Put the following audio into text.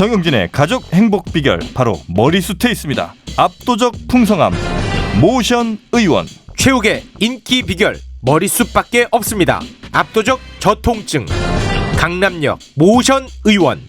정영진의 가족 행복 비결 바로 머리숱에 있습니다. 압도적 풍성함 모션 의원 최욱의 인기 비결 머리숱밖에 없습니다. 압도적 저통증 강남역 모션 의원